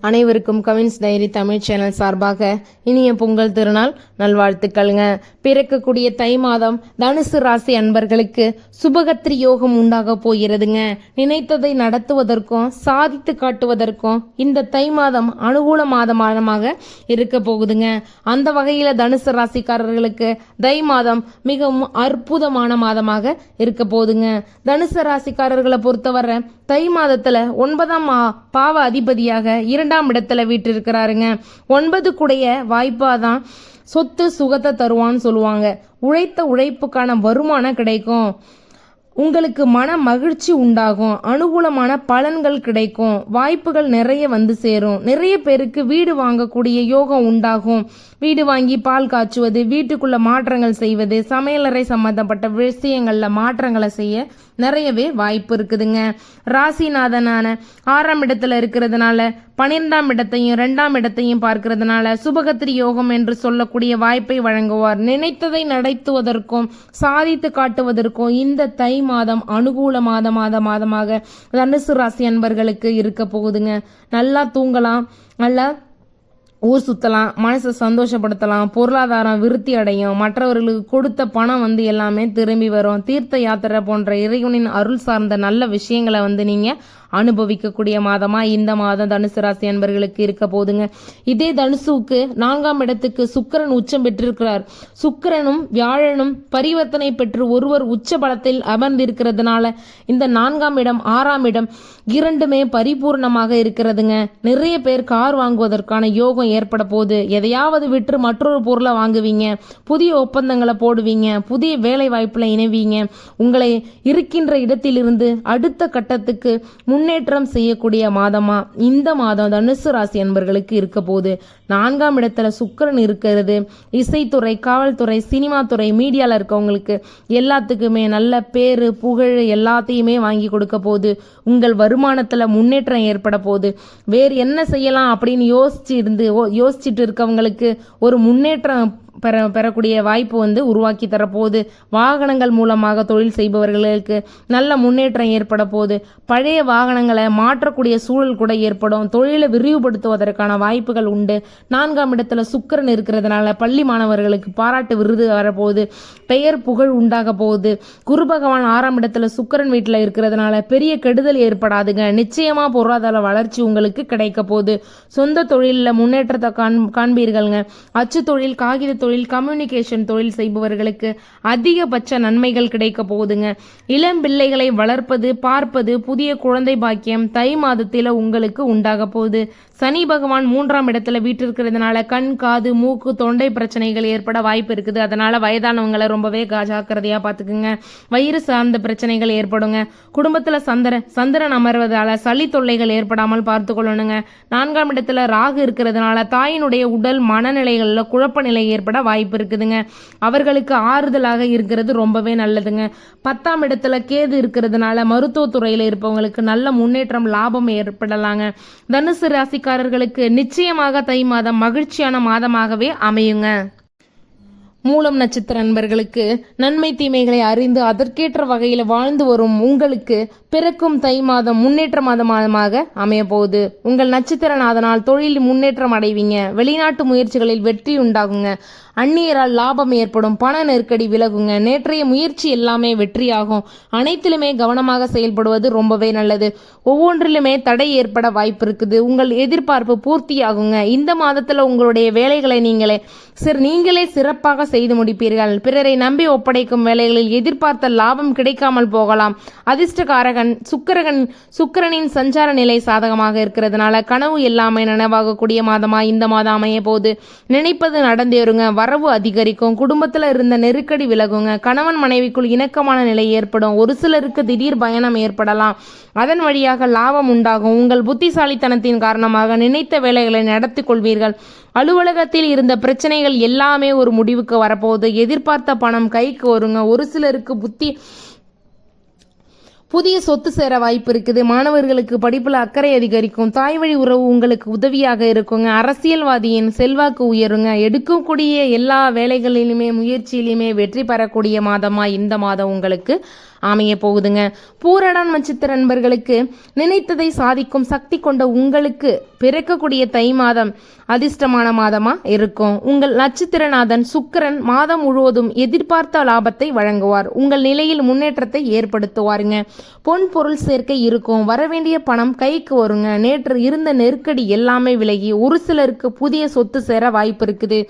அனைவருக்கும் Cavin's diary Tamil channel சார்பாக இனிய பொங்கல் திருநாள் நல்வாழ்த்துக்கள்ங்க. பிறக்கக்கூடிய தை மாதம் தனுசு ராசி அன்பர்களுக்கு சுபகத்திரி யோகம் உண்டாக போகிறதுங்க. நினைத்ததை நடத்துவதற்கும் சாதித்து காட்டுவதற்கும் இந்த தை மாதம் அனுகூல மாதமாக இருக்க போகுதுங்க. அந்த வகையில் தனுசு ராசிக்காரர்களுக்கு தை மாதம் மிகவும் அற்புதமான மாதமாக இருக்க போகுதுங்க. தனுசு ராசிக்காரர்களை பொறுத்தவரை தை மாதத்தில் ஒன்பதாம் மா- பாவ அதிபதியாக பன்னிரெண்டாம் இடத்துல வீற்றிருக்கிறாருங்க. ஒன்பது கூடைய வாய்ப்பாதான் சொத்து சுகத்தை தருவான்னு சொல்லுவாங்க. உழைத்த உழைப்புக்கான வருமானம் கிடைக்கும். உங்களுக்கு மன மகிழ்ச்சி உண்டாகும். அனுகூலமான பலன்கள் கிடைக்கும். வாய்ப்புகள் நிறைய வந்து சேரும். நிறைய பேருக்கு வீடு வாங்கக்கூடிய யோகம் உண்டாகும். வீடு வாங்கி பால் காய்ச்சுவது வீட்டுக்குள்ள மாற்றங்கள் செய்வது சமையலறை சம்பந்தப்பட்ட விஷயங்களில் மாற்றங்களை செய்ய நிறையவே வாய்ப்பு இருக்குதுங்க. ராசிநாதனான ஆறாம் இடத்துல இருக்கிறதுனால பன்னிரெண்டாம் இடத்தையும் ரெண்டாம் இடத்தையும் பார்க்கிறதுனால சுபகத்திரி யோகம் என்று சொல்லக்கூடிய வாய்ப்பை வழங்குவார். நினைத்ததை நடத்துவதற்கும் சாதித்து காட்டுவதற்கும் இந்த தை மாதம் அனுகூல மாத மாத மாதமாக தனுசு ராசி அன்பர்களுக்கு இருக்க போகுதுங்க. நல்லா தூங்கலாம். நல்லா ஊர் சுத்தலாம் மனசை சந்தோஷப்படுத்தலாம் பொருளாதாரம் விருத்தி அடையும் மற்றவர்களுக்கு கொடுத்த பணம் வந்து எல்லாமே திரும்பி வரும். தீர்த்த யாத்திரை போன்ற இறைவனின் அருள் சார்ந்த நல்ல விஷயங்களை வந்து நீங்கள் அனுபவிக்கக்கூடிய மாதமா? இந்த மாதம் தனுசு ராசி அன்பர்களுக்கு இருக்க போதுங்க. இதே தனுசுக்கு நான்காம் இடத்துக்கு சுக்கரன் உச்சம் பெற்றிருக்கிறார். சுக்கரனும் வியாழனும் பரிவர்த்தனை பெற்று ஒருவர் உச்ச பலத்தில் அமர்ந்திருக்கிறதுனால இந்த நான்காம் இடம் ஆறாம் இடம் இரண்டுமே பரிபூர்ணமாக இருக்கிறதுங்க. நிறைய பேர் கார் வாங்குவதற்கான யோகம் ஏற்பட போகுது. எதையாவது விற்று மற்றொரு பொருளை வாங்குவீங்க. புதிய ஒப்பந்தங்களை போடுவீங்க. புதிய வேலை வாய்ப்புல இணைவீங்க. உங்களை இருக்கின்ற இடத்திலிருந்து அடுத்த கட்டத்துக்கு முன் முன்னேற்றம் செய்யக்கூடிய மாதமா? இந்த மாதம் தனுசு ராசி அன்பர்களுக்கு இருக்க போகுது. நான்காம் இடத்துல சுக்கரன் இருக்கிறது. இசைத்துறை காவல்துறை சினிமா துறை மீடியால இருக்கவங்களுக்கு எல்லாத்துக்குமே நல்ல பேரு புகழ் எல்லாத்தையுமே வாங்கி கொடுக்க போகுது. உங்கள் வருமானத்துல முன்னேற்றம் ஏற்பட போகுது. வேறு என்ன செய்யலாம் அப்படின்னு யோசிச்சு இருந்து ஓ- யோசிச்சுட்டு இருக்கவங்களுக்கு ஒரு முன்னேற்றம் பெற பெறக்கூடிய வாய்ப்பு வந்து உருவாக்கி தரப்போகுது. வாகனங்கள் மூலமாக தொழில் செய்பவர்களுக்கு நல்ல முன்னேற்றம் ஏற்பட போகுது. பழைய வாகனங்களை மாற்றக்கூடிய சூழல் கூட ஏற்படும். தொழிலை விரிவுபடுத்துவதற்கான வாய்ப்புகள் உண்டு. நான்காம் இடத்துல சுக்கிரன் இருக்கிறதுனால பள்ளி மாணவர்களுக்கு பாராட்டு விருது வரப்போகுது. பெயர் புகழ் உண்டாக போகுது. குரு பகவான் ஆறாம் இடத்துல சுக்கிரன் வீட்டில் இருக்கிறதுனால பெரிய கெடுதல் ஏற்படாதுங்க. நிச்சயமா பொருளாதார வளர்ச்சி உங்களுக்கு கிடைக்க போகுது. சொந்த தொழிலில் முன்னேற்றத்தை காண் காண்பீர்கள்ங்க. அச்சு தொழில் காகித தொழில் கம்யூனிகேஷன் தொழில் செய்பவர்களுக்கு அதிகபட்ச நன்மைகள் கிடைக்க போகுதுங்க. இளம் பிள்ளைகளை வளர்ப்பது பார்ப்பது புதிய குழந்தை பாக்கியம் தை மாதத்தில் உங்களுக்கு உண்டாக போகுது. சனி பகவான் மூன்றாம் இடத்துல வீட்டிருக்கிறதுனால கண் காது மூக்கு தொண்டை பிரச்சனைகள் ஏற்பட வாய்ப்பு இருக்குது. அதனால வயதானவங்களை ரொம்பவே ஜாக்கிரதையா பார்த்துக்குங்க வயிறு சார்ந்த பிரச்சனைகள் ஏற்படுங்க. குடும்பத்துல சந்திரன் சந்திரன் அமர்வதால சளி தொல்லைகள் ஏற்படாமல் பார்த்து கொள்ளணுங்க நான்காம் இடத்துல ராகு இருக்கிறதுனால தாயினுடைய உடல் மனநிலைகள்ல குழப்ப நிலை ஏற்பட வாய்ப்பு இருக்குதுங்க. அவர்களுக்கு ஆறுதலாக இருக்கிறது ரொம்பவே நல்லதுங்க. பத்தாம் இடத்துல கேது இருக்கிறதுனால மருத்துவத்துறையில் இருப்பவங்களுக்கு நல்ல முன்னேற்றம் லாபம் ஏற்படலாங்க. தனுசு ராசிக்காரர்களுக்கு நிச்சயமாக தை மாதம் மகிழ்ச்சியான மாதமாகவே அமையுங்க. மூலம் நட்சத்திர நண்பர்களுக்கு நன்மை தீமைகளை அறிந்து அதற்கேற்ற வகையில் வாழ்ந்து வரும் உங்களுக்கு பிறக்கும் தை மாதம் முன்னேற்ற மாத மாதமாக அமைய போகுது உங்கள் நட்சத்திரநாதனால் தொழிலில் முன்னேற்றம் அடைவீங்க. வெளிநாட்டு முயற்சிகளில் வெற்றி உண்டாகுங்க. அந்நியரால் லாபம் ஏற்படும். பண நெருக்கடி விலகுங்க. நேற்றைய முயற்சி எல்லாமே வெற்றியாகும். அனைத்திலுமே கவனமாக செயல்படுவது ரொம்பவே நல்லது. ஒவ்வொன்றிலுமே தடை ஏற்பட வாய்ப்பு இருக்குது. உங்கள் எதிர்பார்ப்பு பூர்த்தியாகுங்க. இந்த மாதத்துல உங்களுடைய வேலைகளை நீங்களே சிறு நீங்களே சிறப்பாக செய்து முடிப்பீர்கள். பிறரை நம்பி ஒப்படைக்கும் வேலைகளில் எதிர்பார்த்த லாபம் கிடைக்காமல் போகலாம். அதிர்ஷ்டகாரகன் சுக்கிரகன் சுக்கிரனின் சஞ்சார நிலை சாதகமாக இருக்கிறதுனால கனவு எல்லாமே நனவாகக்கூடிய மாதமா இந்த மாதம் அமைய போது நினைப்பது நடந்தேறுங்க வரவு அதிகரிக்கும். குடும்பத்துல இருந்த நெருக்கடி விலகுங்க. கணவன் மனைவிக்குள் இணக்கமான நிலை ஏற்படும். ஒரு சிலருக்கு திடீர் பயணம் ஏற்படலாம். அதன் வழியாக லாபம் உண்டாகும். உங்கள் புத்திசாலித்தனத்தின் காரணமாக நினைத்த வேலைகளை நடத்தி கொள்வீர்கள். அலுவலகத்தில் இருந்த பிரச்சனைகள் எல்லாமே ஒரு முடிவுக்கு வரப்போகுது. எதிர்பார்த்த பணம் கைக்கு வருங்க. ஒரு சிலருக்கு புத்தி புதிய சொத்து சேர வாய்ப்பு இருக்குது. மாணவர்களுக்கு படிப்பில் அக்கறை அதிகரிக்கும். தாய் வழி உறவு உங்களுக்கு உதவியாக இருக்குங்க. அரசியல்வாதியின் செல்வாக்கு உயருங்க. எடுக்கக்கூடிய எல்லா வேலைகளிலுமே முயற்சியிலுமே வெற்றி பெறக்கூடிய மாதமா இந்த மாதம் உங்களுக்கு அமைய போகுதுங்க. பூரடான் நட்சத்திர நண்பர்களுக்கு நினைத்ததை சாதிக்கும் சக்தி கொண்ட உங்களுக்கு பிறக்கக்கூடிய தை மாதம் அதிர்ஷ்டமான மாதமா இருக்கும். உங்கள் நட்சத்திரநாதன் சுக்கிரன் மாதம் முழுவதும் எதிர்பார்த்த லாபத்தை வழங்குவார். உங்கள் நிலையில் முன்னேற்றத்தை ஏற்படுத்துவாருங்க. பொன் பொருள் சேர்க்கை இருக்கும். வரவேண்டிய பணம் கைக்கு வருங்க. நேற்று இருந்த நெருக்கடி எல்லாமே விலகி ஒரு சிலருக்கு புதிய சொத்து சேர வாய்ப்பு இருக்குது.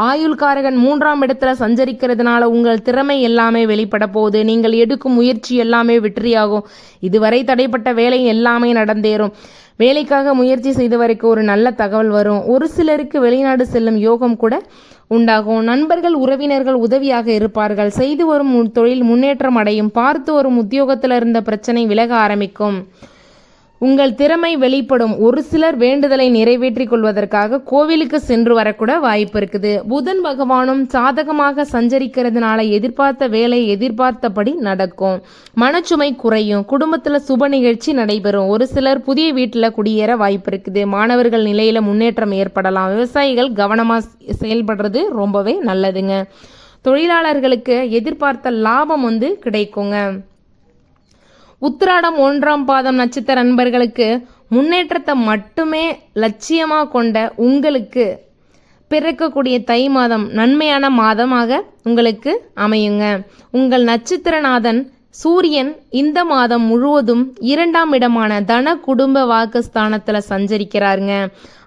ஆயுள்காரகன் மூன்றாம் இடத்துல சஞ்சரிக்கிறதுனால உங்கள் திறமை எல்லாமே வெளிப்பட போகுது. நீங்கள் எடுக்கும் முயற்சி எல்லாமே வெற்றியாகும். இதுவரை தடைப்பட்ட வேலை எல்லாமே நடந்தேறும். வேலைக்காக முயற்சி செய்தவருக்கு ஒரு நல்ல தகவல் வரும். ஒரு சிலருக்கு வெளிநாடு செல்லும் யோகம் கூட உண்டாகும். நண்பர்கள் உறவினர்கள் உதவியாக இருப்பார்கள். செய்து வரும் தொழில் முன்னேற்றம் அடையும். பார்த்து வரும் உத்தியோகத்தில் இருந்த பிரச்சனை விலக ஆரம்பிக்கும். உங்கள் திறமை வெளிப்படும். ஒரு சிலர் வேண்டுதலை நிறைவேற்றிக் கொள்வதற்காக கோவிலுக்கு சென்று வரக்கூட வாய்ப்பு இருக்குது. புதன் பகவானும் சாதகமாக சஞ்சரிக்கிறதுனால எதிர்பார்த்த வேலை எதிர்பார்த்தபடி நடக்கும். மனச்சுமை குறையும். குடும்பத்துல சுப நிகழ்ச்சி நடைபெறும். ஒரு சிலர் புதிய வீட்டில் குடியேற வாய்ப்பு இருக்குது. மாணவர்கள் நிலையில முன்னேற்றம் ஏற்படலாம். விவசாயிகள் கவனமா செயல்படுறது ரொம்பவே நல்லதுங்க. தொழிலாளர்களுக்கு எதிர்பார்த்த லாபம் வந்து கிடைக்குங்க. உத்திராடம் ஒன்றாம் பாதம் நட்சத்திர நண்பர்களுக்கு முன்னேற்றத்தை மட்டுமே லட்சியமாக கொண்ட உங்களுக்கு பிறக்கக்கூடிய தை மாதம் நன்மையான மாதமாக உங்களுக்கு அமையுங்க. உங்கள் நட்சத்திரநாதன் சூரியன் இந்த மாதம் முழுவதும் இரண்டாம் இடமான தன குடும்ப வாக்குஸ்தானத்தில் சஞ்சரிக்கிறாருங்க.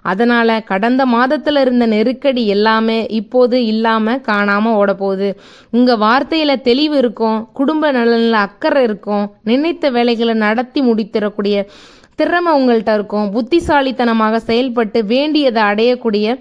அதனால கடந்த மாதத்துல இருந்த நெருக்கடி எல்லாமே இப்போது இல்லாம காணாம ஓட போகுது. உங்க வார்த்தையில தெளிவு இருக்கும் குடும்ப நலனில் அக்கறை இருக்கும் நினைத்த வேலைகளை நடத்தி முடித்திடக்கூடிய திறமை உங்கள்கிட்ட இருக்கும். புத்திசாலித்தனமாக செயல்பட்டு வேண்டியதை அடையக்கூடிய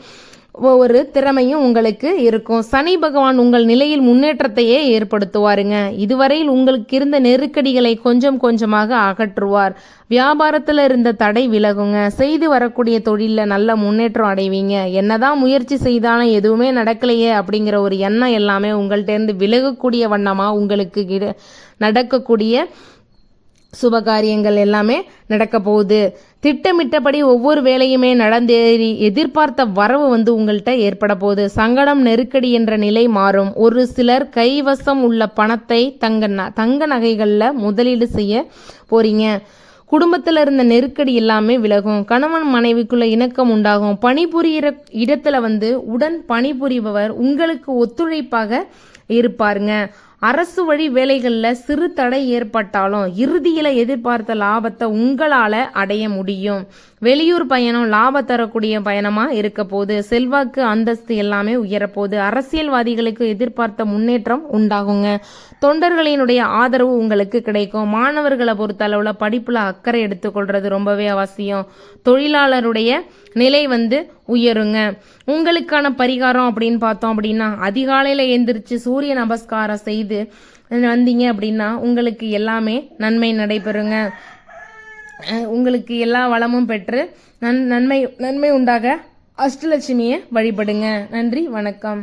ஒரு திறமையும் உங்களுக்கு இருக்கும். சனி பகவான் உங்கள் நிலையில் முன்னேற்றத்தையே ஏற்படுத்துவாருங்க. இதுவரையில் உங்களுக்கு இருந்த நெருக்கடிகளை கொஞ்சம் கொஞ்சமாக அகற்றுவார். வியாபாரத்தில் இருந்த தடை விலகுங்க. செய்து வரக்கூடிய தொழிலில் நல்ல முன்னேற்றம் அடைவீங்க. என்னதான் முயற்சி செய்தாலும் எதுவுமே நடக்கலையே அப்படிங்கிற ஒரு எண்ணம் எல்லாமே உங்கள்கிட்டேருந்து விலகக்கூடிய வண்ணமாக உங்களுக்கு நடக்கக்கூடிய சுபகாரியங்கள் எல்லாமே நடக்க போகுது. திட்டமிட்டபடி ஒவ்வொரு வேலையுமே நடந்தேறி எதிர்பார்த்த வரவு வந்து உங்கள்கிட்ட ஏற்பட போகுது. சங்கடம் நெருக்கடி என்ற நிலை மாறும். ஒரு சிலர் கைவசம் உள்ள பணத்தை தங்க ந- தங்க நகைகளில் முதலீடு செய்ய போறீங்க. குடும்பத்தில் இருந்த நெருக்கடி எல்லாமே விலகும். கணவன் மனைவிக்குள்ள இணக்கம் உண்டாகும். பணிபுரியிற இடத்துல வந்து உடன் பணிபுரிபவர் உங்களுக்கு ஒத்துழைப்பாக இருப்பாருங்க. அரசு வழி வேலைகளில் சிறு தடை ஏற்பட்டாலும் இறுதியில் எதிர்பார்த்த லாபத்தை உங்களால் அடைய முடியும். வெளியூர் பயணம் லாபம் தரக்கூடிய பயணமாக இருக்க போது செல்வாக்கு அந்தஸ்து எல்லாமே உயரப்போகுது அரசியல்வாதிகளுக்கு எதிர்பார்த்த முன்னேற்றம் உண்டாகுங்க. தொண்டர்களினுடைய ஆதரவு உங்களுக்கு கிடைக்கும். மாணவர்களை பொறுத்தளவில் படிப்பில் அக்கறை எடுத்துக்கொள்வது ரொம்பவே அவசியம். தொழிலாளருடைய நிலை வந்து உயருங்க. உங்களுக்கான பரிகாரம் அப்படின்னு பார்த்தோம் அப்படின்னா அதிகாலையில் எந்திரிச்சு சூரிய நமஸ்காரம் செய்து வந்தீங்க அப்படின்னா உங்களுக்கு எல்லாமே நன்மை நடைபெறுங்க. உங்களுக்கு எல்லா வளமும் பெற்று நன் நன்மை நன்மை உண்டாக அஷ்டலட்சுமியை வழிபடுங்க. நன்றி வணக்கம்.